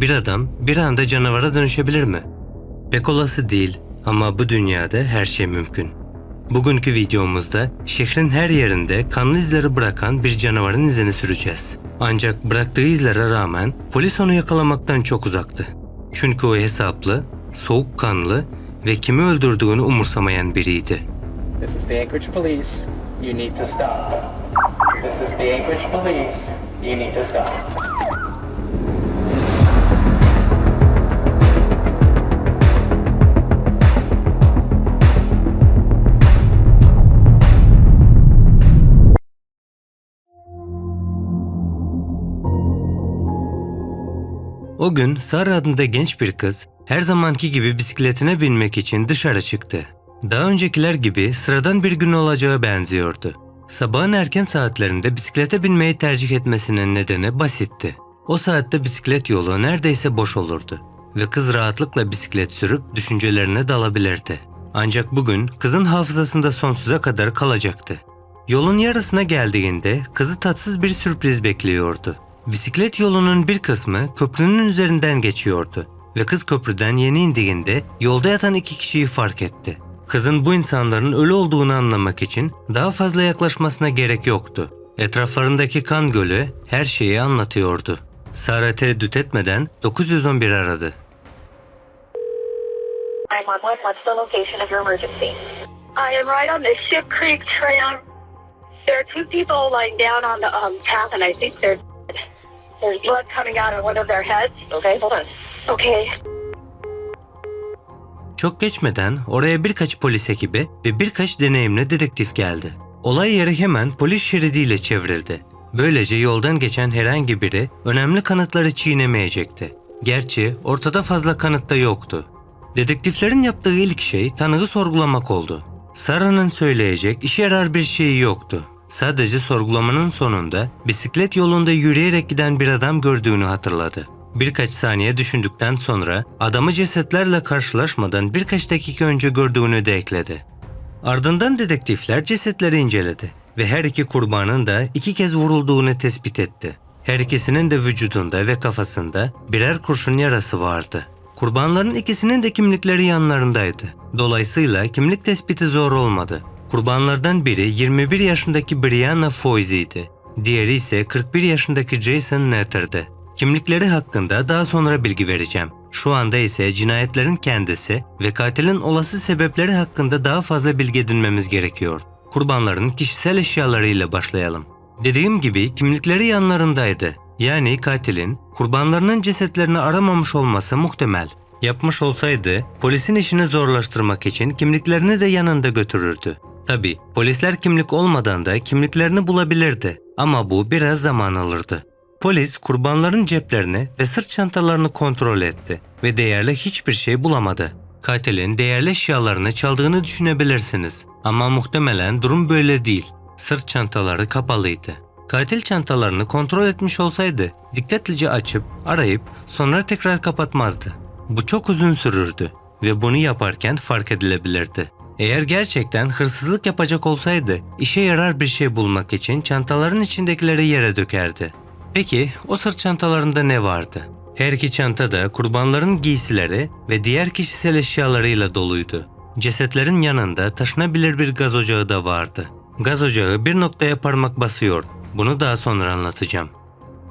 Bir adam bir anda canavara dönüşebilir mi? Pek olası değil ama bu dünyada her şey mümkün. Bugünkü videomuzda şehrin her yerinde kanlı izleri bırakan bir canavarın izini süreceğiz. Ancak bıraktığı izlere rağmen polis onu yakalamaktan çok uzaktı. Çünkü o hesaplı, soğukkanlı ve kimi öldürdüğünü umursamayan biriydi. This is the Anchorage Police. You need to stop. This is the Anchorage Police. You need to stop. O gün Sara adında genç bir kız her zamanki gibi bisikletine binmek için dışarı çıktı. Daha öncekiler gibi sıradan bir gün olacağı benziyordu. Sabahın erken saatlerinde bisiklete binmeyi tercih etmesinin nedeni basitti. O saatte bisiklet yolu neredeyse boş olurdu ve kız rahatlıkla bisiklet sürüp düşüncelerine dalabilirdi. Ancak bugün kızın hafızasında sonsuza kadar kalacaktı. Yolun yarısına geldiğinde kızı tatsız bir sürpriz bekliyordu. Bisiklet yolunun bir kısmı köprünün üzerinden geçiyordu ve kız köprüden yeni indiğinde yolda yatan iki kişiyi fark etti. Kızın bu insanların ölü olduğunu anlamak için daha fazla yaklaşmasına gerek yoktu. Etraflarındaki kan gölü her şeyi anlatıyordu. Sara tereddüt etmeden 911 aradı. 911, what's the location of your emergency? I am right on the Ship Creek Trail. There are two people lying down on the um, path, and I think they're there's blood coming out of one of their heads. Okay, hold on. Okay. Çok geçmeden oraya birkaç polis ekibi ve birkaç deneyimli dedektif geldi. Olay yeri hemen polis şeridiyle çevrildi. Böylece yoldan geçen herhangi biri önemli kanıtları çiğnemeyecekti. Gerçi ortada fazla kanıt da yoktu. Dedektiflerin yaptığı ilk şey tanığı sorgulamak oldu. Sara'nın söyleyecek işe yarar bir şeyi yoktu. Sadece sorgulamanın sonunda bisiklet yolunda yürüyerek giden bir adam gördüğünü hatırladı. Birkaç saniye düşündükten sonra adamı cesetlerle karşılaşmadan birkaç dakika önce gördüğünü de ekledi. Ardından dedektifler cesetleri inceledi ve her iki kurbanın da iki kez vurulduğunu tespit etti. Her ikisinin de vücudunda ve kafasında birer kurşun yarası vardı. Kurbanların ikisinin de kimlikleri yanlarındaydı. Dolayısıyla kimlik tespiti zor olmadı. Kurbanlardan biri 21 yaşındaki Brianna Foyz'ydi. Diğeri ise 41 yaşındaki Jason Natter'dı. Kimlikleri hakkında daha sonra bilgi vereceğim. Şu anda ise cinayetlerin kendisi ve katilin olası sebepleri hakkında daha fazla bilgi edinmemiz gerekiyor. Kurbanların kişisel eşyalarıyla başlayalım. Dediğim gibi kimlikleri yanlarındaydı. Yani katilin kurbanlarının cesetlerini aramamış olması muhtemel. Yapmış olsaydı polisin işini zorlaştırmak için kimliklerini de yanında götürürdü. Tabi polisler kimlik olmadan da kimliklerini bulabilirdi ama bu biraz zaman alırdı. Polis kurbanların ceplerini ve sırt çantalarını kontrol etti ve değerli hiçbir şey bulamadı. Katilin değerli eşyalarını çaldığını düşünebilirsiniz ama muhtemelen durum böyle değil. Sırt çantaları kapalıydı. Katil çantalarını kontrol etmiş olsaydı dikkatlice açıp arayıp sonra tekrar kapatmazdı. Bu çok uzun sürürdü ve bunu yaparken fark edilebilirdi. Eğer gerçekten hırsızlık yapacak olsaydı işe yarar bir şey bulmak için çantaların içindekileri yere dökerdi. Peki o sırt çantalarında ne vardı? Her iki çanta da kurbanların giysileri ve diğer kişisel eşyalarıyla doluydu. Cesetlerin yanında taşınabilir bir gaz ocağı da vardı. Gaz ocağı bir noktaya parmak basıyor. Bunu daha sonra anlatacağım.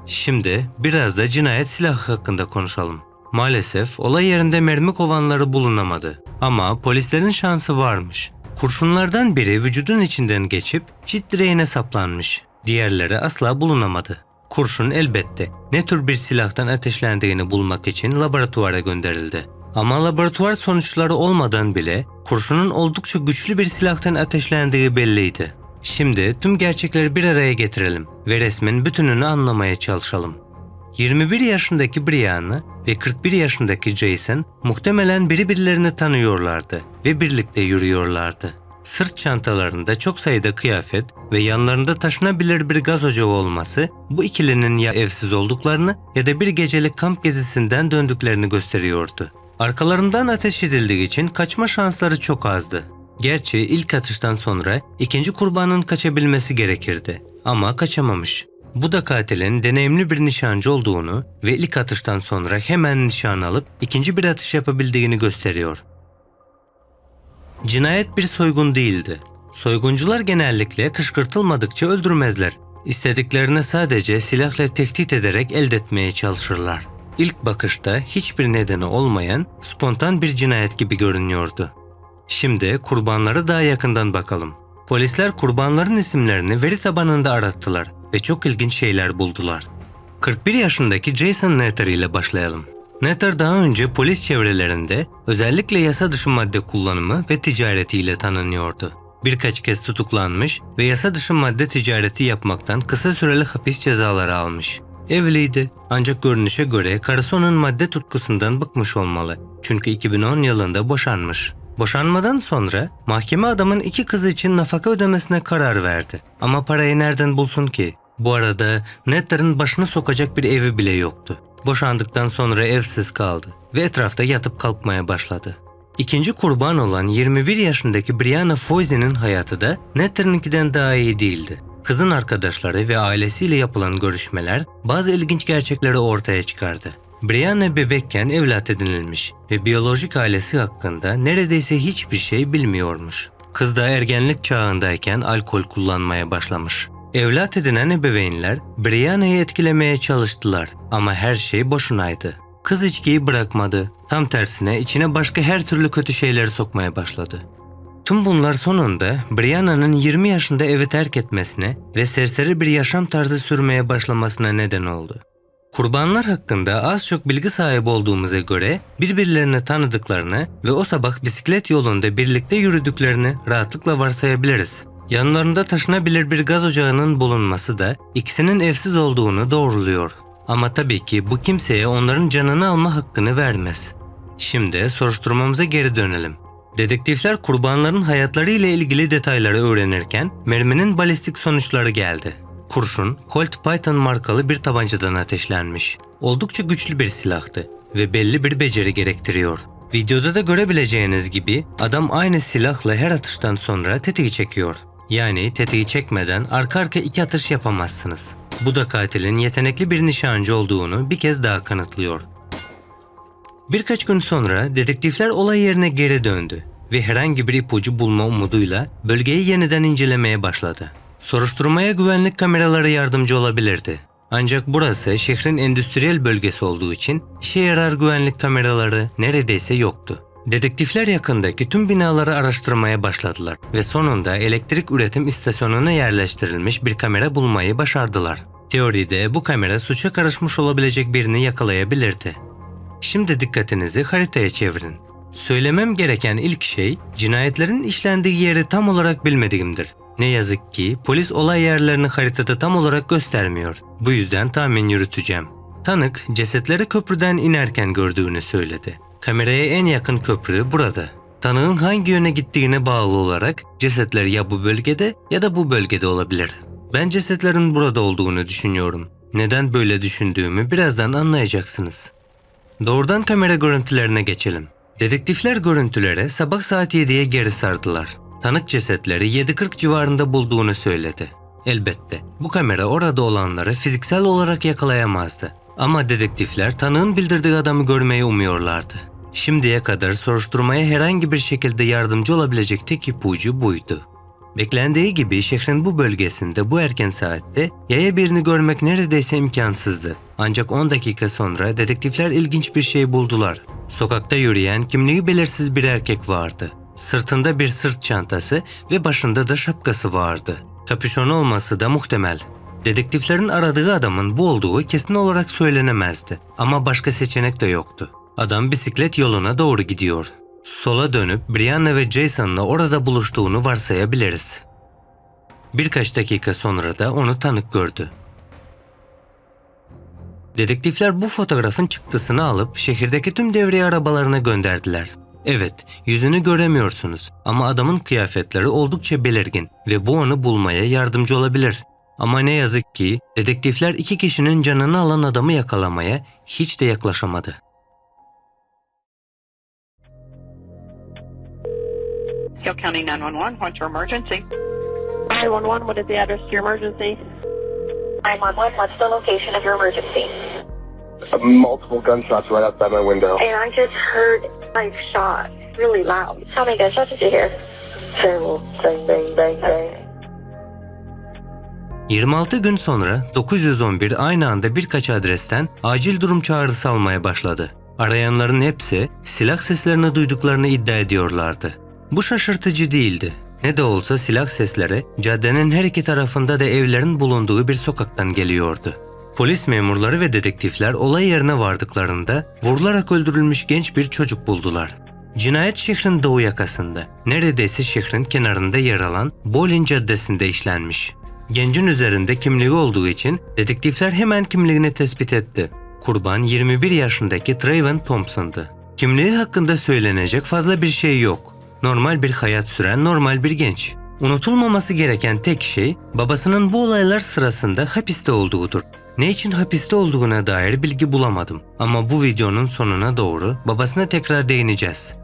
Şimdi biraz da cinayet silahı hakkında konuşalım. Maalesef olay yerinde mermi kovanları bulunamadı. Ama polislerin şansı varmış. Kurşunlardan biri vücudun içinden geçip çit direğine saplanmış. Diğerleri asla bulunamadı. Kurşun elbette ne tür bir silahtan ateşlendiğini bulmak için laboratuvara gönderildi. Ama laboratuvar sonuçları olmadan bile kurşunun oldukça güçlü bir silahtan ateşlendiği belliydi. Şimdi tüm gerçekleri bir araya getirelim ve resmin bütününü anlamaya çalışalım. 21 yaşındaki Brianna ve 41 yaşındaki Jason muhtemelen birbirlerini tanıyorlardı ve birlikte yürüyorlardı. Sırt çantalarında çok sayıda kıyafet ve yanlarında taşınabilir bir gaz ocağı olması bu ikilinin ya evsiz olduklarını ya da bir gecelik kamp gezisinden döndüklerini gösteriyordu. Arkalarından ateş edildiği için kaçma şansları çok azdı. Gerçi ilk atıştan sonra ikinci kurbanın kaçabilmesi gerekirdi ama kaçamamış. Bu da katilin deneyimli bir nişancı olduğunu ve ilk atıştan sonra hemen nişan alıp ikinci bir atış yapabildiğini gösteriyor. Cinayet bir soygun değildi. Soyguncular genellikle kışkırtılmadıkça öldürmezler. İstediklerini sadece silahla tehdit ederek elde etmeye çalışırlar. İlk bakışta hiçbir nedeni olmayan spontan bir cinayet gibi görünüyordu. Şimdi kurbanları daha yakından bakalım. Polisler kurbanların isimlerini veri tabanında arattılar ve çok ilginç şeyler buldular. 41 yaşındaki Jason Netter ile başlayalım. Netter daha önce polis çevrelerinde özellikle yasa dışı madde kullanımı ve ticaretiyle tanınıyordu. Birkaç kez tutuklanmış ve yasa dışı madde ticareti yapmaktan kısa süreli hapis cezaları almış. Evliydi ancak görünüşe göre karısı onun madde tutkusundan bıkmış olmalı. Çünkü 2010 yılında boşanmış. Boşanmadan sonra mahkeme adamın iki kızı için nafaka ödemesine karar verdi. Ama parayı nereden bulsun ki? Bu arada Netter'ın başını sokacak bir evi bile yoktu. Boşandıktan sonra evsiz kaldı ve etrafta yatıp kalkmaya başladı. İkinci kurban olan 21 yaşındaki Brianna Foyze'nin hayatı da Netter'ınkinden daha iyi değildi. Kızın arkadaşları ve ailesiyle yapılan görüşmeler bazı ilginç gerçekleri ortaya çıkardı. Brianna bebekken evlat edinilmiş ve biyolojik ailesi hakkında neredeyse hiçbir şey bilmiyormuş. Kız da ergenlik çağındayken alkol kullanmaya başlamış. Evlat edinen ebeveynler Brianna'yı etkilemeye çalıştılar ama her şey boşunaydı. Kız içkiyi bırakmadı. Tam tersine içine başka her türlü kötü şeyleri sokmaya başladı. Tüm bunlar sonunda Brianna'nın 20 yaşında evi terk etmesine ve serseri bir yaşam tarzı sürmeye başlamasına neden oldu. Kurbanlar hakkında az çok bilgi sahibi olduğumuza göre birbirlerini tanıdıklarını ve o sabah bisiklet yolunda birlikte yürüdüklerini rahatlıkla varsayabiliriz. Yanlarında taşınabilir bir gaz ocağının bulunması da ikisinin evsiz olduğunu doğruluyor. Ama tabii ki bu kimseye onların canını alma hakkını vermez. Şimdi soruşturmamıza geri dönelim. Dedektifler kurbanların hayatları ile ilgili detayları öğrenirken merminin balistik sonuçları geldi. Kurşun, Colt Python markalı bir tabancadan ateşlenmiş. Oldukça güçlü bir silahtı ve belli bir beceri gerektiriyor. Videoda da görebileceğiniz gibi adam aynı silahla her atıştan sonra tetiği çekiyor. Yani tetiği çekmeden arka arka iki atış yapamazsınız. Bu da katilin yetenekli bir nişancı olduğunu bir kez daha kanıtlıyor. Birkaç gün sonra dedektifler olay yerine geri döndü ve herhangi bir ipucu bulma umuduyla bölgeyi yeniden incelemeye başladı. Soruşturmaya güvenlik kameraları yardımcı olabilirdi. Ancak burası şehrin endüstriyel bölgesi olduğu için işe yarar güvenlik kameraları neredeyse yoktu. Dedektifler yakındaki tüm binaları araştırmaya başladılar ve sonunda elektrik üretim istasyonuna yerleştirilmiş bir kamera bulmayı başardılar. Teoride bu kamera suça karışmış olabilecek birini yakalayabilirdi. Şimdi dikkatinizi haritaya çevirin. Söylemem gereken ilk şey cinayetlerin işlendiği yeri tam olarak bilmediğimdir. Ne yazık ki polis olay yerlerini haritada tam olarak göstermiyor. Bu yüzden tahmin yürüteceğim. Tanık cesetleri köprüden inerken gördüğünü söyledi. Kameraya en yakın köprü burada. Tanığın hangi yöne gittiğine bağlı olarak cesetler ya bu bölgede ya da bu bölgede olabilir. Ben cesetlerin burada olduğunu düşünüyorum. Neden böyle düşündüğümü birazdan anlayacaksınız. Doğrudan kamera görüntülerine geçelim. Dedektifler görüntülere sabah saat 7'ye geri sardılar. Tanık cesetleri 7.40 civarında bulduğunu söyledi. Elbette bu kamera orada olanları fiziksel olarak yakalayamazdı. Ama dedektifler tanığın bildirdiği adamı görmeyi umuyorlardı. Şimdiye kadar soruşturmaya herhangi bir şekilde yardımcı olabilecek tek ipucu buydu. Beklendiği gibi şehrin bu bölgesinde bu erken saatte yaya birini görmek neredeyse imkansızdı. Ancak 10 dakika sonra dedektifler ilginç bir şey buldular. Sokakta yürüyen kimliği belirsiz bir erkek vardı. Sırtında bir sırt çantası ve başında da şapkası vardı. Kapüşon olması da muhtemel. Dedektiflerin aradığı adamın bu olduğu kesin olarak söylenemezdi ama başka seçenek de yoktu. Adam bisiklet yoluna doğru gidiyor. Sola dönüp Brianna ve Jason'la orada buluştuğunu varsayabiliriz. Birkaç dakika sonra da onu tanık gördü. Dedektifler bu fotoğrafın çıktısını alıp şehirdeki tüm devriye arabalarına gönderdiler. Evet, yüzünü göremiyorsunuz ama adamın kıyafetleri oldukça belirgin ve bu onu bulmaya yardımcı olabilir. Ama ne yazık ki dedektifler iki kişinin canını alan adamı yakalamaya hiç de yaklaşamadı. Hill County 911, what's your emergency? 911, what is the address to your emergency? 911, what's the location of your emergency? Uh, multiple gunshots right outside my window. And I just heard five shots, really loud. How many gunshots did you hear? Several. Bang, bang, bang, bang. 26 gün sonra 911 aynı anda birkaç adresten acil durum çağrısı almaya başladı. Arayanların hepsi silah seslerini duyduklarını iddia ediyorlardı. Bu şaşırtıcı değildi. Ne de olsa silah sesleri caddenin her iki tarafında da evlerin bulunduğu bir sokaktan geliyordu. Polis memurları ve dedektifler olay yerine vardıklarında vurularak öldürülmüş genç bir çocuk buldular. Cinayet şehrin doğu yakasında, neredeyse şehrin kenarında yer alan Bolin Caddesi'nde işlenmiş. Gencin üzerinde kimliği olduğu için dedektifler hemen kimliğini tespit etti. Kurban 21 yaşındaki Trayvon Thompson'dı. Kimliği hakkında söylenecek fazla bir şey yok. Normal bir hayat süren normal bir genç. Unutulmaması gereken tek şey babasının bu olaylar sırasında hapiste olduğudur. Ne için hapiste olduğuna dair bilgi bulamadım ama bu videonun sonuna doğru babasına tekrar değineceğiz.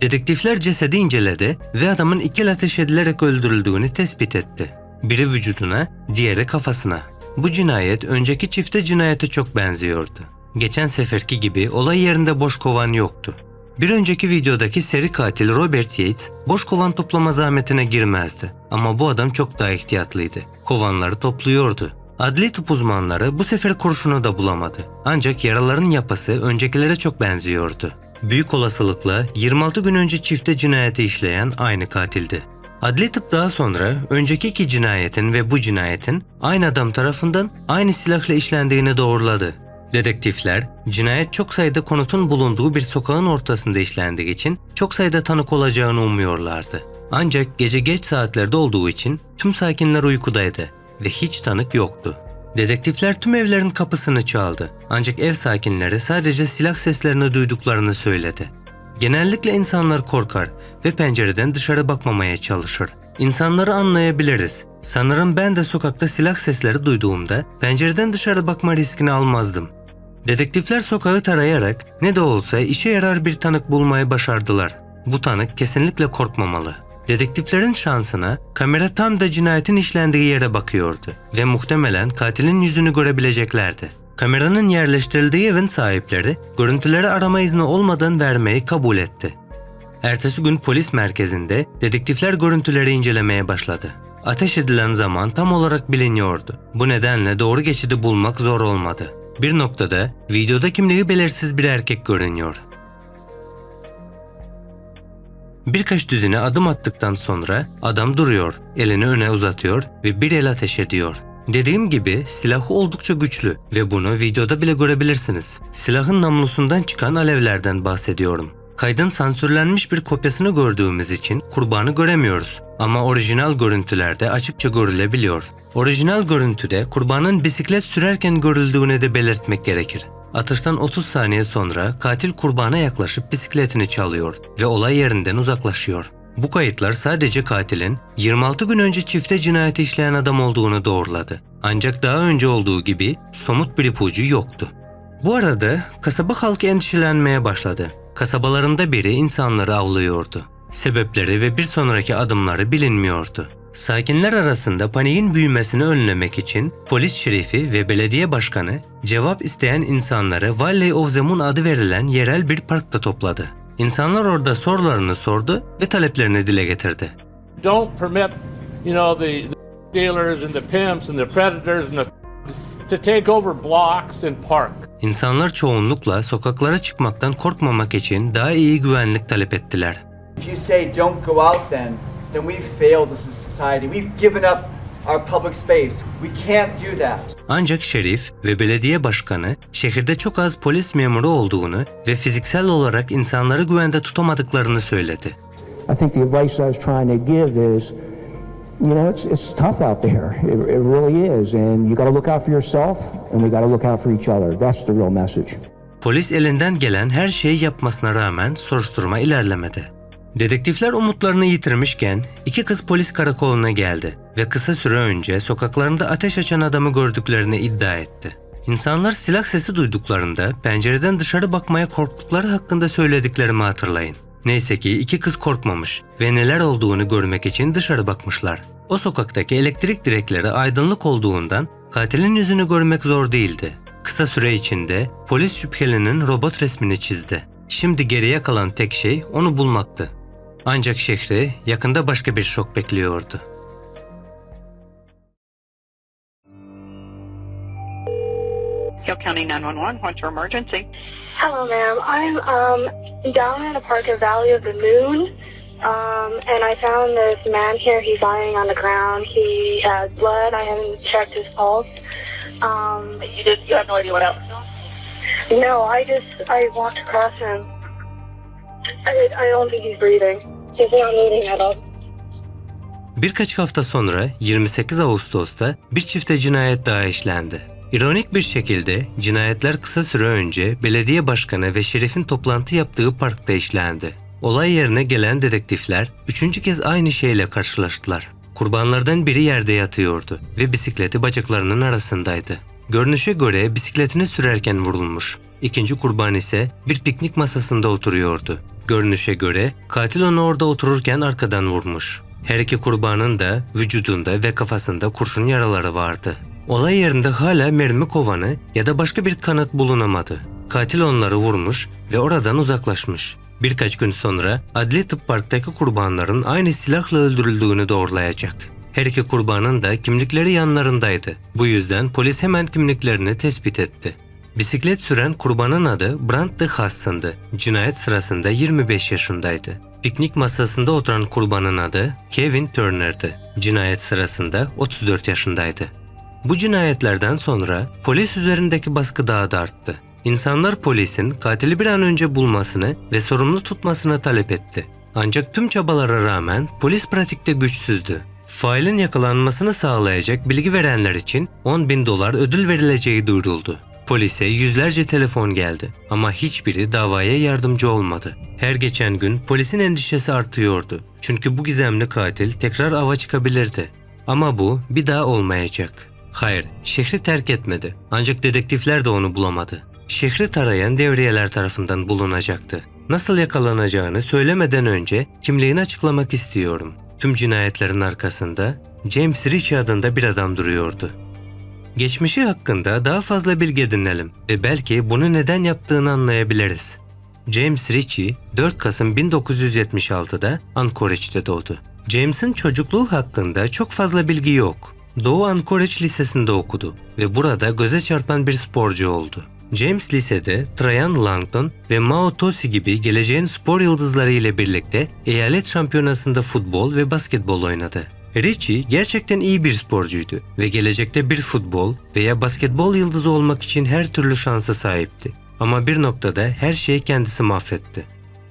Dedektifler cesedi inceledi ve adamın iki ateş edilerek öldürüldüğünü tespit etti. Biri vücuduna, diğeri kafasına. Bu cinayet önceki çifte cinayete çok benziyordu. Geçen seferki gibi olay yerinde boş kovan yoktu. Bir önceki videodaki seri katil Robert Yates boş kovan toplama zahmetine girmezdi. Ama bu adam çok daha ihtiyatlıydı. Kovanları topluyordu. Adli tıp uzmanları bu sefer kurşunu da bulamadı. Ancak yaraların yapısı öncekilere çok benziyordu. Büyük olasılıkla 26 gün önce çifte cinayeti işleyen aynı katildi. Adli tıp daha sonra önceki iki cinayetin ve bu cinayetin aynı adam tarafından aynı silahla işlendiğini doğruladı. Dedektifler, cinayet çok sayıda konutun bulunduğu bir sokağın ortasında işlendiği için çok sayıda tanık olacağını umuyorlardı. Ancak gece geç saatlerde olduğu için tüm sakinler uykudaydı ve hiç tanık yoktu. Dedektifler tüm evlerin kapısını çaldı. Ancak ev sakinleri sadece silah seslerini duyduklarını söyledi. Genellikle insanlar korkar ve pencereden dışarı bakmamaya çalışır. İnsanları anlayabiliriz. Sanırım ben de sokakta silah sesleri duyduğumda pencereden dışarı bakma riskini almazdım. Dedektifler sokağı tarayarak ne de olsa işe yarar bir tanık bulmayı başardılar. Bu tanık kesinlikle korkmamalı. Dedektiflerin şansına kamera tam da cinayetin işlendiği yere bakıyordu ve muhtemelen katilin yüzünü görebileceklerdi. Kameranın yerleştirildiği evin sahipleri görüntüleri arama izni olmadan vermeyi kabul etti. Ertesi gün polis merkezinde dedektifler görüntüleri incelemeye başladı. Ateş edilen zaman tam olarak biliniyordu. Bu nedenle doğru geçidi bulmak zor olmadı. Bir noktada videoda kimliği belirsiz bir erkek görünüyor. Birkaç düzine adım attıktan sonra adam duruyor, elini öne uzatıyor ve bir el ateş ediyor. Dediğim gibi silahı oldukça güçlü ve bunu videoda bile görebilirsiniz. Silahın namlusundan çıkan alevlerden bahsediyorum. Kaydın sansürlenmiş bir kopyasını gördüğümüz için kurbanı göremiyoruz ama orijinal görüntülerde açıkça görülebiliyor. Orijinal görüntüde kurbanın bisiklet sürerken görüldüğünü de belirtmek gerekir. Atıştan 30 saniye sonra katil kurbana yaklaşıp bisikletini çalıyor ve olay yerinden uzaklaşıyor. Bu kayıtlar sadece katilin 26 gün önce çifte cinayeti işleyen adam olduğunu doğruladı. Ancak daha önce olduğu gibi somut bir ipucu yoktu. Bu arada kasaba halkı endişelenmeye başladı. Kasabalarında biri insanları avlıyordu. Sebepleri ve bir sonraki adımları bilinmiyordu. Sakinler arasında paniğin büyümesini önlemek için polis şerifi ve belediye başkanı cevap isteyen insanları Valley of the Moon adı verilen yerel bir parkta topladı. İnsanlar orada sorularını sordu ve taleplerini dile getirdi. don't permit, you know, the, the dealers and the pimps and the predators and the to take over blocks and park. İnsanlar çoğunlukla sokaklara çıkmaktan korkmamak için daha iyi güvenlik talep ettiler. If you say don't go out then, then we've failed as a society. We've given up our public space. We can't do that. Ancak şerif ve belediye başkanı şehirde çok az polis memuru olduğunu ve fiziksel olarak insanları güvende tutamadıklarını söyledi. I think the advice I was trying to give is, you know, it's, it's tough out there. It, it really is. And you got to look out for yourself and we got to look out for each other. That's the real message. Polis elinden gelen her şeyi yapmasına rağmen soruşturma ilerlemedi. Dedektifler umutlarını yitirmişken iki kız polis karakoluna geldi ve kısa süre önce sokaklarında ateş açan adamı gördüklerini iddia etti. İnsanlar silah sesi duyduklarında pencereden dışarı bakmaya korktukları hakkında söylediklerimi hatırlayın. Neyse ki iki kız korkmamış ve neler olduğunu görmek için dışarı bakmışlar. O sokaktaki elektrik direkleri aydınlık olduğundan Katilin yüzünü görmek zor değildi. Kısa süre içinde polis şüphelinin robot resmini çizdi. Şimdi geriye kalan tek şey onu bulmaktı. Ancak şehri yakında başka bir şok bekliyordu. Hill County 911, what's your emergency? Hello, ma'am. I'm um down in the park of Valley of the Moon, um, and I found this man here. He's lying on the ground. He has blood. I haven't checked his pulse. Um, you just you have no idea what happened. No, I just I walked across him. I I don't breathing. Birkaç hafta sonra 28 Ağustos'ta bir çifte cinayet daha işlendi. İronik bir şekilde cinayetler kısa süre önce belediye başkanı ve şerifin toplantı yaptığı parkta işlendi. Olay yerine gelen dedektifler üçüncü kez aynı şeyle karşılaştılar. Kurbanlardan biri yerde yatıyordu ve bisikleti bacaklarının arasındaydı. Görünüşe göre bisikletini sürerken vurulmuş. İkinci kurban ise bir piknik masasında oturuyordu. Görünüşe göre katil onu orada otururken arkadan vurmuş. Her iki kurbanın da vücudunda ve kafasında kurşun yaraları vardı. Olay yerinde hala mermi kovanı ya da başka bir kanıt bulunamadı. Katil onları vurmuş ve oradan uzaklaşmış. Birkaç gün sonra adli tıp parktaki kurbanların aynı silahla öldürüldüğünü doğrulayacak. Her iki kurbanın da kimlikleri yanlarındaydı. Bu yüzden polis hemen kimliklerini tespit etti. Bisiklet süren kurbanın adı Brandt de Haas'ındı. Cinayet sırasında 25 yaşındaydı. Piknik masasında oturan kurbanın adı Kevin Turner'dı. Cinayet sırasında 34 yaşındaydı. Bu cinayetlerden sonra polis üzerindeki baskı daha da arttı. İnsanlar polisin katili bir an önce bulmasını ve sorumlu tutmasını talep etti. Ancak tüm çabalara rağmen polis pratikte güçsüzdü. Failin yakalanmasını sağlayacak bilgi verenler için 10 bin dolar ödül verileceği duyuruldu. Polise yüzlerce telefon geldi ama hiçbiri davaya yardımcı olmadı. Her geçen gün polisin endişesi artıyordu. Çünkü bu gizemli katil tekrar ava çıkabilirdi. Ama bu bir daha olmayacak. Hayır, şehri terk etmedi. Ancak dedektifler de onu bulamadı. Şehri tarayan devriyeler tarafından bulunacaktı. Nasıl yakalanacağını söylemeden önce kimliğini açıklamak istiyorum. Tüm cinayetlerin arkasında James Ritchie adında bir adam duruyordu. Geçmişi hakkında daha fazla bilgi edinelim ve belki bunu neden yaptığını anlayabiliriz. James Ritchie 4 Kasım 1976'da Anchorage'de doğdu. James'in çocukluğu hakkında çok fazla bilgi yok. Doğu Anchorage Lisesi'nde okudu ve burada göze çarpan bir sporcu oldu. James lisede Tryon Langton ve Mao Tosi gibi geleceğin spor yıldızları ile birlikte eyalet şampiyonasında futbol ve basketbol oynadı. Richie gerçekten iyi bir sporcuydu ve gelecekte bir futbol veya basketbol yıldızı olmak için her türlü şansa sahipti. Ama bir noktada her şeyi kendisi mahvetti.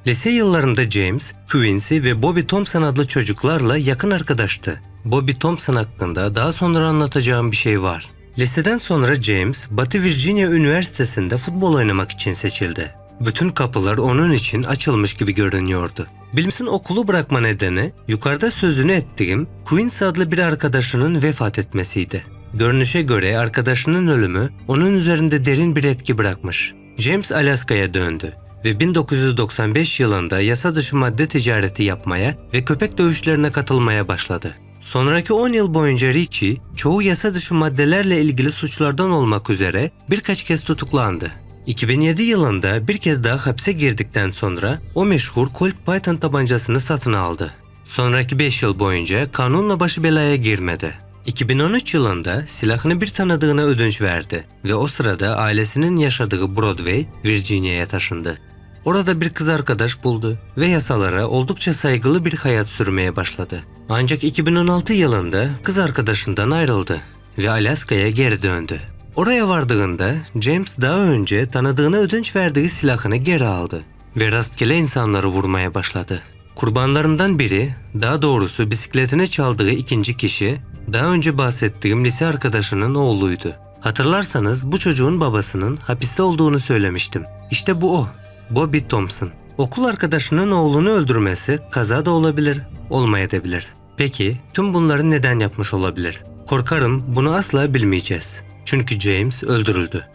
Lise yıllarında James, Quincy ve Bobby Thompson adlı çocuklarla yakın arkadaştı. Bobby Thompson hakkında daha sonra anlatacağım bir şey var. Liseden sonra James, Batı Virginia Üniversitesi'nde futbol oynamak için seçildi. Bütün kapılar onun için açılmış gibi görünüyordu. Bilmsin okulu bırakma nedeni yukarıda sözünü ettiğim Quincy adlı bir arkadaşının vefat etmesiydi. Görünüşe göre arkadaşının ölümü onun üzerinde derin bir etki bırakmış. James Alaska'ya döndü ve 1995 yılında yasa dışı madde ticareti yapmaya ve köpek dövüşlerine katılmaya başladı. Sonraki 10 yıl boyunca Richie, çoğu yasa dışı maddelerle ilgili suçlardan olmak üzere birkaç kez tutuklandı. 2007 yılında bir kez daha hapse girdikten sonra o meşhur Colt Python tabancasını satın aldı. Sonraki 5 yıl boyunca kanunla başı belaya girmedi. 2013 yılında silahını bir tanıdığına ödünç verdi ve o sırada ailesinin yaşadığı Broadway, Virginia'ya taşındı. Orada bir kız arkadaş buldu ve yasalara oldukça saygılı bir hayat sürmeye başladı. Ancak 2016 yılında kız arkadaşından ayrıldı ve Alaska'ya geri döndü. Oraya vardığında James daha önce tanıdığına ödünç verdiği silahını geri aldı ve rastgele insanları vurmaya başladı. Kurbanlarından biri, daha doğrusu bisikletini çaldığı ikinci kişi, daha önce bahsettiğim lise arkadaşının oğluydu. Hatırlarsanız bu çocuğun babasının hapiste olduğunu söylemiştim. İşte bu o, Bobby Thompson. Okul arkadaşının oğlunu öldürmesi kaza da olabilir, olmayabilir. Peki tüm bunları neden yapmış olabilir? Korkarım bunu asla bilmeyeceğiz. Çünkü James öldürüldü.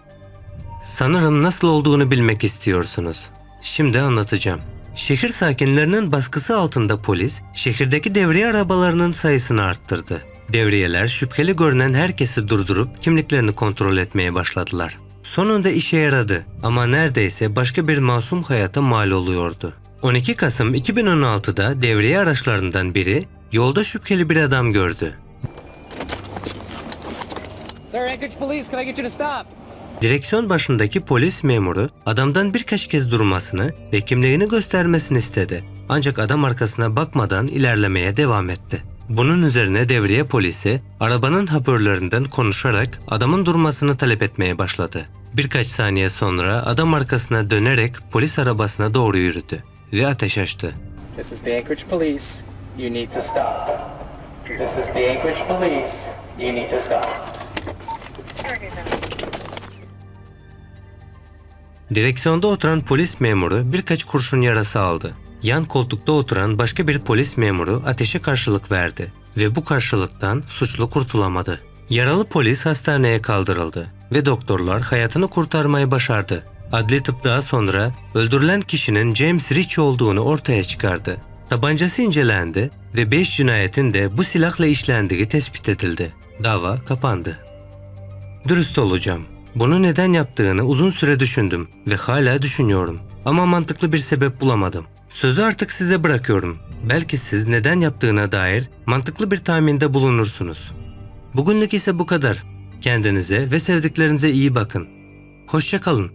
Sanırım nasıl olduğunu bilmek istiyorsunuz. Şimdi anlatacağım. Şehir sakinlerinin baskısı altında polis, şehirdeki devriye arabalarının sayısını arttırdı. Devriyeler şüpheli görünen herkesi durdurup kimliklerini kontrol etmeye başladılar. Sonunda işe yaradı ama neredeyse başka bir masum hayata mal oluyordu. 12 Kasım 2016'da devriye araçlarından biri yolda şüpheli bir adam gördü. Direksiyon başındaki polis memuru adamdan birkaç kez durmasını ve kimliğini göstermesini istedi. Ancak adam arkasına bakmadan ilerlemeye devam etti. Bunun üzerine devriye polisi arabanın hoparlöründen konuşarak adamın durmasını talep etmeye başladı. Birkaç saniye sonra adam arkasına dönerek polis arabasına doğru yürüdü ve ateş açtı. This is the Anchorage Police. You need to stop. This is the Anchorage Police. You need to stop. Direksiyonda oturan polis memuru birkaç kurşun yarası aldı. Yan koltukta oturan başka bir polis memuru ateşe karşılık verdi ve bu karşılıktan suçlu kurtulamadı. Yaralı polis hastaneye kaldırıldı ve doktorlar hayatını kurtarmayı başardı. Adli tıp daha sonra öldürülen kişinin James Rich olduğunu ortaya çıkardı. Tabancası incelendi ve 5 cinayetin de bu silahla işlendiği tespit edildi. Dava kapandı. Dürüst olacağım. Bunu neden yaptığını uzun süre düşündüm ve hala düşünüyorum. Ama mantıklı bir sebep bulamadım. Sözü artık size bırakıyorum. Belki siz neden yaptığına dair mantıklı bir tahminde bulunursunuz. Bugünlük ise bu kadar. Kendinize ve sevdiklerinize iyi bakın. Hoşça kalın.